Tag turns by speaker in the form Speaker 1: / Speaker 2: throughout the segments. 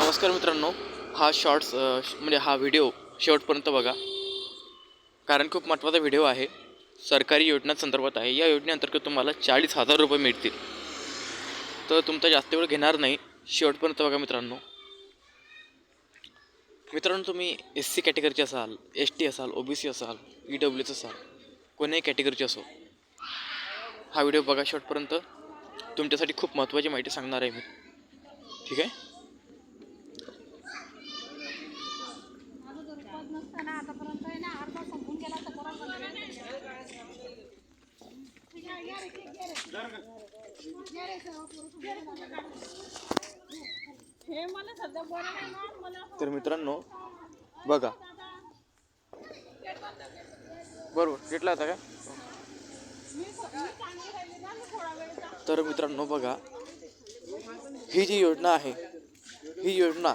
Speaker 1: नमस्कार मित्रांनो हा शॉर्ट्स श- म्हणजे हा व्हिडिओ शेवटपर्यंत बघा. कारण खूप महत्त्वाचा व्हिडिओ आहे. सरकारी योजनांसंदर्भात आहे. या योजनेअंतर्गत तुम्हाला चाळीस हजार रुपये मिळतील. तर तुमचा जास्त वेळ घेणार नाही. शेवटपर्यंत बघा मित्रांनो. मित्रांनो तुम्ही एस सी कॅटेगरीचे असाल एस टी असाल ओ बी सी असाल ई डब्ल्यूचं असाल कोणीही कॅटेगरीचे असो हा व्हिडिओ बघा शेवटपर्यंत. तुमच्यासाठी खूप महत्त्वाची माहिती सांगणार आहे मी. ठीक आहे?
Speaker 2: नसतं ना आतापर्यंत आहे ना अर्धा संपून गेला तर परत. हे मला सध्या बरं नाही ना मला
Speaker 1: तर मित्रांनो बघा. बरोबर घेतला होता का? तर मित्रांनो बघा. ही जी योजना आहे ही योजना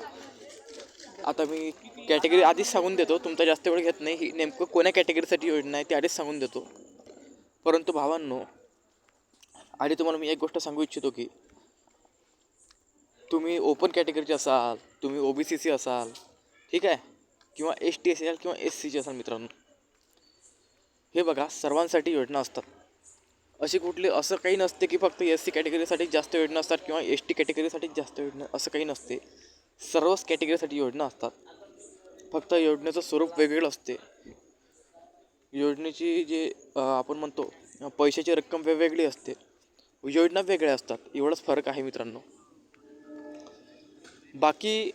Speaker 1: आता मी कॅटेगरी आधीच सांगून देतो तुमचा जास्त वेळ घेत नाही. ही नेमकं कोण्या कॅटेगरीसाठी योजना आहे ती आधीच सांगून देतो. परंतु भावांनो आधी तुम्हाला मी एक गोष्ट सांगू इच्छितो की तुम्ही ओपन कॅटेगरीचे असाल तुम्ही ओ बी सी सी असाल ठीक आहे किंवा एस टी असाल किंवा एस सीचे असाल मित्रांनो हे बघा सर्वांसाठी योजना असतात. अशी कुठली असं काही नसते की फक्त एस सी कॅटेगरीसाठी जास्त योजना असतात किंवा एस टी कॅटेगरीसाठी जास्त योजना असं काही नसते. सर्वच कॅटेगरीसाठी योजना असतात. फक्त योजनेचं स्वरूप वेगवेगळं असते. योजनेची जे आपण म्हणतो पैशाची रक्कम वेगवेगळी असते. योजना वेगळ्या असतात. एवढंच फरक आहे मित्रांनो. बाकी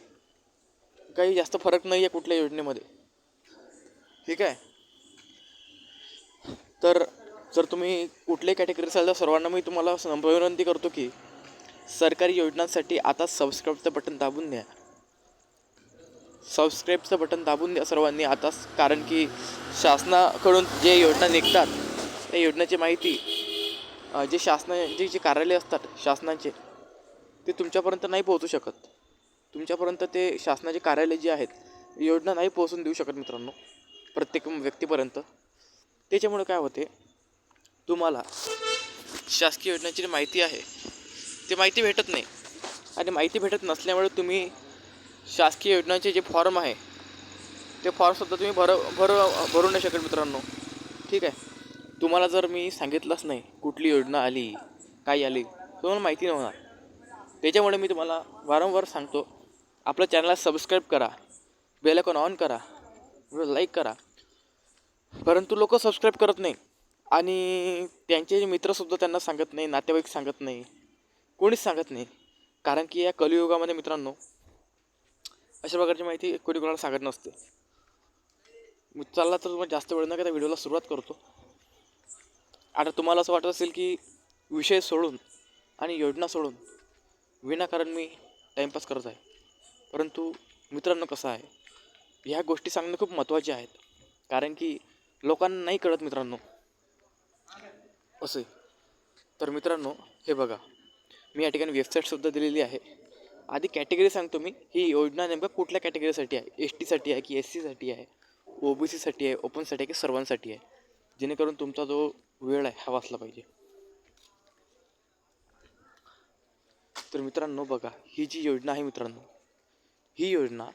Speaker 1: काही जास्त फरक नाही आहे कुठल्या योजनेमध्ये. ठीक आहे? तर जर तुम्ही कुठल्याही कॅटेगरी असाल तर सर्वांना मी तुम्हाला सं- विनंती करतो की सरकारी योजनांसाठी आता सबस्क्राईबचं बटन दाबून द्या. सबस्क्राईबचं बटन दाबून द्या सर्वांनी आताच कारण की शासनाकडून जे योजना निघतात त्या योजनेची माहिती जे शासनाचे जे कार्यालय असतात शासनाचे ते तुमच्यापर्यंत नाही पोहोचू शकत. तुमच्यापर्यंत ते शासनाचे कार्यालय जे आहेत योजना नाही पोहोचून देऊ शकत मित्रांनो प्रत्येक व्यक्तीपर्यंत. त्याच्यामुळे काय होते तुम्हाला शासकीय योजनांची जी माहिती आहे ती माहिती भेटत नाही. आणि माहिती भेटत नसल्यामुळे तुम्ही शासकीय योजनांचे जे फॉर्म आहे ते फॉर्मसुद्धा तुम्ही भर भर भरू नाही शकत मित्रांनो. ठीक आहे? तुम्हाला जर मी सांगितलंच नाही कुठली योजना आली काय आली तुम्हाला माहिती नाही होणार. त्याच्यामुळे मी तुम्हाला वारंवार सांगतो आपल्या चॅनलला सबस्क्राईब करा बेलकॉन ऑन करा व्हिडिओ लाईक करा. परंतु लोक सबस्क्राईब करत नाही आणि त्यांचे जे मित्रसुद्धा त्यांना सांगत नाही नातेवाईक सांगत नाही कोणीच सांगत नाही. कारण की या कलियुगामध्ये मित्रांनो अशा प्रकारची माहिती कोणी कोणाला सांगत नसते. मी चालला तर तुम्हाला जास्त वेळ न त्या व्हिडिओला सुरुवात करतो. आता तुम्हाला असं वाटत असेल की विषय सोडून आणि योजना सोडून विनाकारण मी टाईमपास करत आहे. परंतु मित्रांनो कसं आहे ह्या गोष्टी सांगणं खूप महत्त्वाच्या आहेत. कारण की लोकांना नाही कळत मित्रांनो. असे तर मित्रांनो हे बघा. मी या ठिकाणी वेबसाईटसुद्धा दिलेली आहे. आधी कॅटेगरी सांगतो मी. ही योजना नेमकं कुठल्या कॅटेगरीसाठी आहे? एस टीसाठी आहे की एस सीसाठी आहे? ओ बी सीसाठी आहे? ओपनसाठी आहे की सर्वांसाठी आहे? जेणेकरून तुमचा जो वेळ आहे हा वाचला पाहिजे. तर मित्रांनो बघा ही जी योजना आहे मित्रांनो ही योजना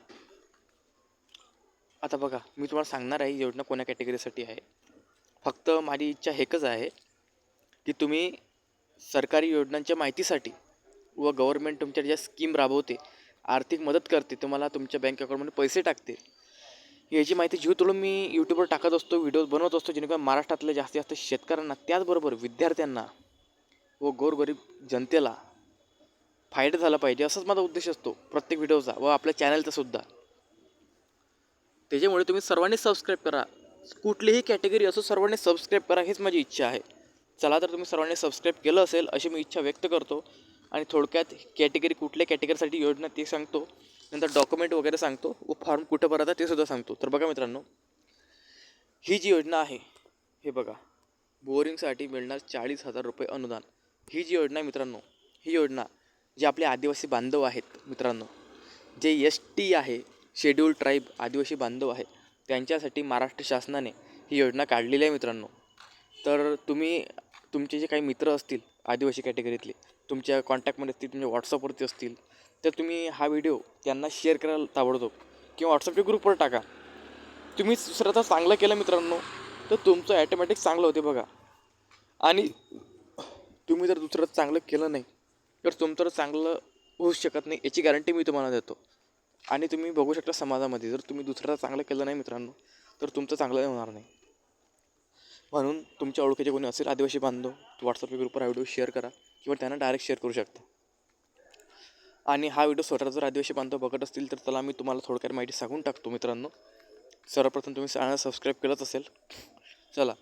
Speaker 1: आता बघा मी तुम्हाला सांगणार आहे ही योजना कोण्या कॅटेगरीसाठी आहे. फक्त माझी इच्छा एकच आहे की तुम्ही सरकारी योजनांच्या माहितीसाठी व गव्हर्मेंट तुमच्या ज्या स्कीम राबवते आर्थिक मदत करते तुम्हाला तुमच्या बँक अकाउंटमध्ये पैसे टाकते. याची माहिती जीव तोडून मी यूट्यूबवर टाकत असतो व्हिडिओज बनवत असतो जेणेकरून महाराष्ट्रातल्या जास्तीत जास्त शेतकऱ्यांना त्याचबरोबर विद्यार्थ्यांना व गोरगरीब जनतेला फायदा झाला पाहिजे असाच माझा उद्देश असतो प्रत्येक व्हिडिओचा व आपल्या चॅनलचा सुद्धा. त्याच्यामुळे तुम्ही सर्वांनी सबस्क्राईब करा. कुठलीही कॅटेगरी असो सर्वांनी सबस्क्राईब करा हेच माझी इच्छा आहे. चला तर तुम्ही सर्वांनी सबस्क्राईब केलं असेल अशी मी इच्छा व्यक्त करतो. आणि थोडक्यात कॅटेगरी कुठल्या कॅटेगरीसाठी योजना ते सांगतो. नंतर डॉक्युमेंट वगैरे सांगतो व फॉर्म कुठं भरायचा ते सुद्धा सांगतो. तर बघा मित्रांनो ही जी योजना आहे हे बघा बोरिंगसाठी मिळणार चाळीस हजार रुपये अनुदान. ही जी योजना आहे मित्रांनो ही योजना जे आपले आदिवासी बांधव आहेत मित्रांनो जे एस टी आहे शेड्यूल ट्राईब आदिवासी बांधव आहेत त्यांच्यासाठी महाराष्ट्र शासनाने ही योजना काढलेली आहे मित्रांनो. तर तुम्ही तुमचे जे काही मित्र असतील आदिवासी कॅटेगरीतले तुमच्या कॉन्टॅक्टमध्ये असतील तुमच्या व्हॉट्सअपवरती असतील तर तुम्ही हा व्हिडिओ त्यांना शेअर करायला ताबडतोब किंवा व्हॉट्सअपच्या ग्रुपवर टाका. तुम्ही दुसऱ्याचा चांगलं केलं मित्रांनो तर तुमचं ॲटोमॅटिक चांगलं होते बघा. आणि तुम्ही जर दुसरं चांगलं केलं नाही तर तुमचं चांगलं होऊ शकत नाही याची गॅरंटी मी तुम्हाला देतो. आणि तुम्ही बघू शकता समाजामध्ये जर तुम्ही दुसऱ्याचं चांगलं केलं नाही मित्रांनो तर तुमचं चांगलं होणार नाही. म्हणून तुमच्या ओळखीचे कोणी असेल आदिवासी बांधव व्हॉट्सअप ग्रुपवर हा व्हिडिओ शेअर करा. किंवा त्यांना डायरेक्ट शेअर करू शकता. आणि हा व्हिडिओ स्वतः जर आदिवासी बांधव बघत असतील तर त्याला मी तुम्हाला थोडक्यात माहिती सांगून टाकतो मित्रांनो. सर्वप्रथम तुम्ही चॅनल सबस्क्राईब केलंच असेल. चला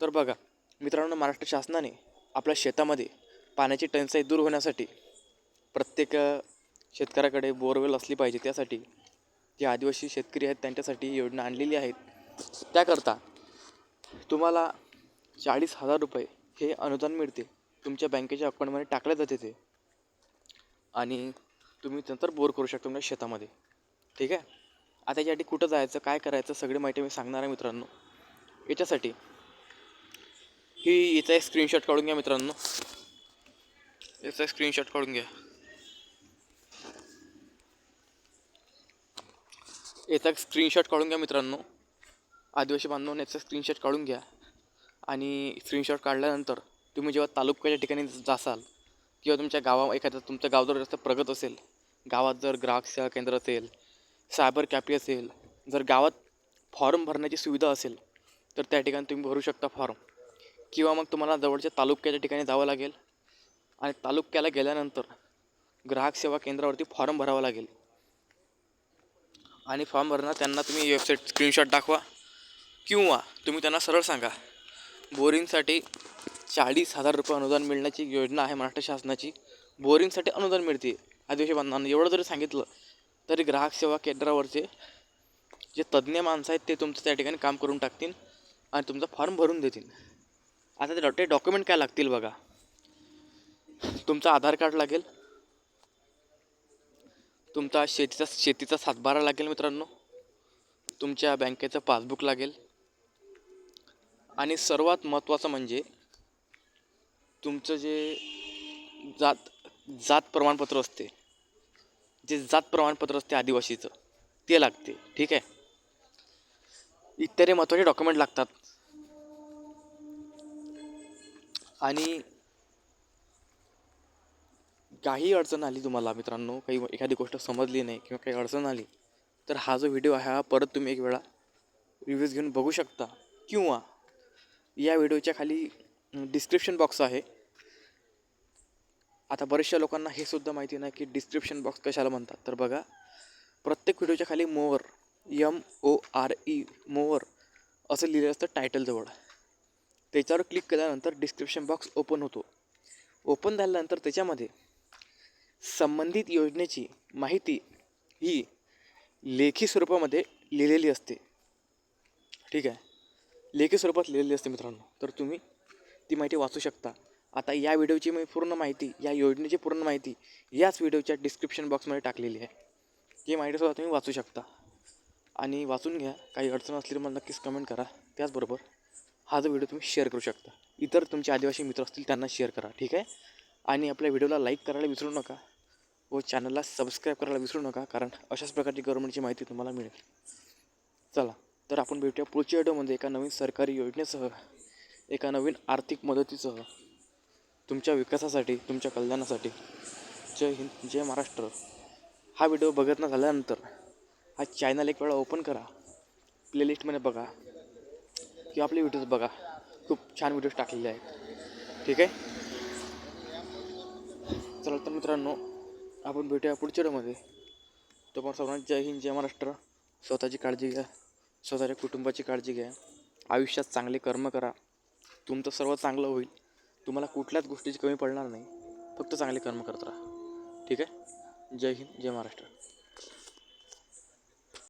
Speaker 1: तर बघा मित्रांनो महाराष्ट्र शासनाने आपल्या शेतामध्ये पाण्याची टंचाई दूर होण्यासाठी प्रत्येक शेतकऱ्याकडे बोरवेल असली पाहिजे. त्यासाठी जे आदिवासी शेतकरी आहेत त्यांच्यासाठी योजना आणलेली आहेत. त्याकरता तुम्हाला चाळीस हजार रुपये हे अनुदान मिळते. तुमच्या बँकेच्या अकाउंटमध्ये टाकल्या जाते ते. आणि तुम्ही नंतर बोर करू शकता तुमच्या शेतामध्ये. ठीक आहे? आता यासाठी कुठं जायचं काय करायचं सगळी माहिती मी सांगणार आहे मित्रांनो. याच्यासाठी ही याचा एक स्क्रीनशॉट काढून घ्या मित्रांनो. याचा स्क्रीनशॉट काढून घ्या. याचा स्क्रीनशॉट काढून घ्या मित्रांनो. आदिवासी बांधवांनी याचा स्क्रीनशॉट काढून घ्या. आणि स्क्रीनशॉट काढल्यानंतर तुम्ही जेव्हा तालुक्याच्या ठिकाणी जासाल किंवा तुमच्या गावा एखाद्या तुमचं गाव जर जास्त प्रगत असेल गावात जर ग्राहक सेवा केंद्र असेल सायबर कॅफे असेल जर गावात फॉर्म भरण्याची सुविधा असेल तर त्या ठिकाणी तुम्ही भरू शकता फॉर्म. किंवा मग तुम्हाला जवळच्या तालुक्याच्या ठिकाणी जावं लागेल आणि तालुक्याला गेल्यानंतर ग्राहक सेवा केंद्रावरती फॉर्म भरावा लागेल. आणि फॉर्म भरणार त्यांना तुम्ही वेबसाईट स्क्रीनशॉट दाखवा किंवा तुम्ही त्यांना सरळ सांगा. बोरिंगसाठी चाळीस हजार रुपये अनुदान मिळण्याची योजना आहे महाराष्ट्र शासनाची. बोरिंगसाठी अनुदान मिळते. आदिवासी बांधवांना एवढं जरी सांगितलं तरी ग्राहक सेवा केंद्रावरचे जे तज्ज्ञ माणसं आहेत ते तुमचं त्या ठिकाणी काम करून टाकतील आणि तुमचा फॉर्म भरून देतील. आता ते डॉ- ते डॉक्युमेंट काय लागतील बघा. तुमचं आधार कार्ड लागेल. तुमचा शेतीचा शेतीचा सातबारा लागेल मित्रांनो. तुमच्या बँकेचं पासबुक लागेल. आणि सर्वात महत्त्वाचं म्हणजे तुमचं जे जात जात प्रमाणपत्र असते जे जात प्रमाणपत्र असते आदिवासीचं ते लागते ठीक आहे? इत्यादी महत्त्वाचे डॉक्युमेंट लागतात. आणि काही अडचण आली तुम्हाला मित्रांनो काही एखादी गोष्ट समजली नाही किंवा काही अडचण आली तर हा जो व्हिडिओ आहे हा परत तुम्ही एक वेळा रिव्ह्यूज घेऊन बघू शकता किंवा या व्हिडिओच्या खाली डिस्क्रिप्शन बॉक्स आहे. आता बऱ्याचशा लोकांना हे सुद्धा माहिती नाही की डिस्क्रिप्शन बॉक्स कशाला म्हणतात. तर बघा प्रत्येक व्हिडिओच्या खाली more M O R E more असं लिहिलं असतं टायटलजवळ त्याच्यावर क्लिक केल्यानंतर डिस्क्रिप्शन बॉक्स ओपन होतो. ओपन झाल्यानंतर त्याच्यामध्ये संबंधित योजनेची माहिती ही लेखी स्वरूपामध्ये लिहिलेली असते. ठीक आहे? लेखी स्वरूपात लिहिलेली असते मित्रांनो. तर तुम्ही ती माहिती वाचू शकता. आता या व्हिडिओची मी पूर्ण माहिती या योजनेची पूर्ण माहिती याच व्हिडिओच्या डिस्क्रिप्शन बॉक्समध्ये टाकलेली आहे. ती माहितीसुद्धा तुम्ही वाचू शकता. आणि वाचून घ्या काही अडचण असली तर मला नक्कीच कमेंट करा. त्याचबरोबर हा जो व्हिडिओ तुम्ही शेअर करू शकता. इतर तुमचे आदिवासी मित्र असतील त्यांना शेअर करा ठीक आहे? आणि आपल्या व्हिडिओला लाईक करायला विसरू नका व चॅनलला सबस्क्राईब करायला विसरू नका कारण अशाच प्रकारची गव्हर्नमेंटची माहिती तुम्हाला मिळेल. चला तर आपण भेटूया पुढच्या व्हिडिओमध्ये एका नवीन सरकारी योजनेसह. एका नवीन आर्थिक मदतीसह तुमच्या विकासासाठी तुमच्या कल्याणासाठी. जय हिंद जय महाराष्ट्र. हा व्हिडिओ बघत न झाल्यानंतर हा चॅनल एक वेळा ओपन करा. प्लेलिस्टमध्ये बघा. किंवा आपले व्हिडिओज बघा. खूप छान व्हिडिओज टाकलेले आहेत. ठीक आहे? चला तर मित्रांनो आपण भेटूया पुढच्या व्हिडिओमध्ये तोपर्यंत सर्वांना जय हिंद जय महाराष्ट्र. स्वतःची काळजी घ्या. स्वतःच्या कुटुंबाची काळजी घ्या. आयुष्यात चांगले कर्म करा. तुमचं सर्व चांगलं होईल. तुम्हाला कुठल्याच गोष्टीची कमी पडणार नाही. फक्त चांगले कर्म करत राहा. ठीक आहे? जय हिंद जय महाराष्ट्र.